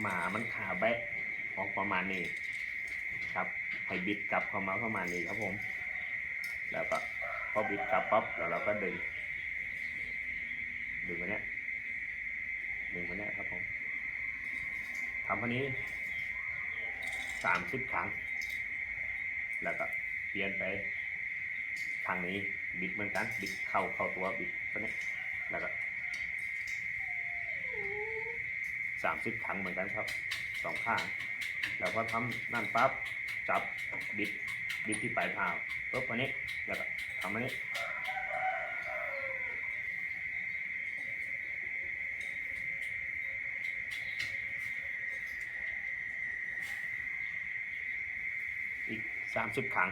หมามันขาแบะออกประมาณนี้ ครับให้บิดกลับเข้ามาประมาณนี้ครับผม แล้วก็พอบิดกลับปั๊บแล้วเราก็ดึง ดึงมาเนี้ยดึงมาเนี้ยครับผมทำพันนี้สามสิบครั้ง แล้วก็เปลี่ยนไปทางนี้บิดเหมือนกันบิดเข้าเข้าตัวบิดตัวนี้แล้วก็ สามสิบครั้งเหมือนกันครับสองข้าง แล้วพอทำนั่นปั๊บจับบิดบิดที่ปลายเท้าปุ๊บอันนี้แล้วก็ทำอันนี้อีกสามสิบครั้ง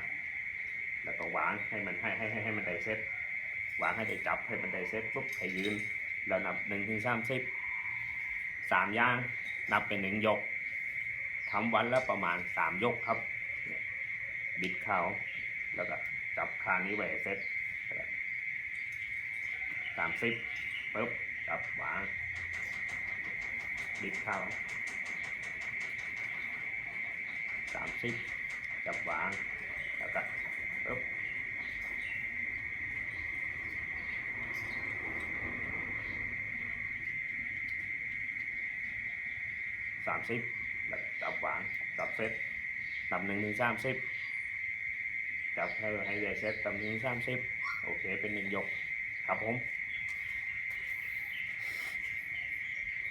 แล้วก็วางให้มันให้ให้ให้ให้มันได้เซ็ตวางให้ได้จับให้มันได้เซ็ตปุ๊บให้ยืนแล้วนับหนึ่งถึงสามสิบ สามย่างนับเป็นหนึ่งยกทำวันละประมาณสามยกครับ บิดเข่าแล้วก็จับคานี้ไว้ให้เซตสามสิบปุ๊บจับวางบิดเข่าสามสิบจับวางแล้วก็ปึ๊บ สามสิบแล้วก็จับหวานจับเซตตำหนึ่งถึงสามสิบจับให้ให้ได้เซตตำหนึ่งถึงสามสิบโอเคเป็นหนึ่งยกครับผม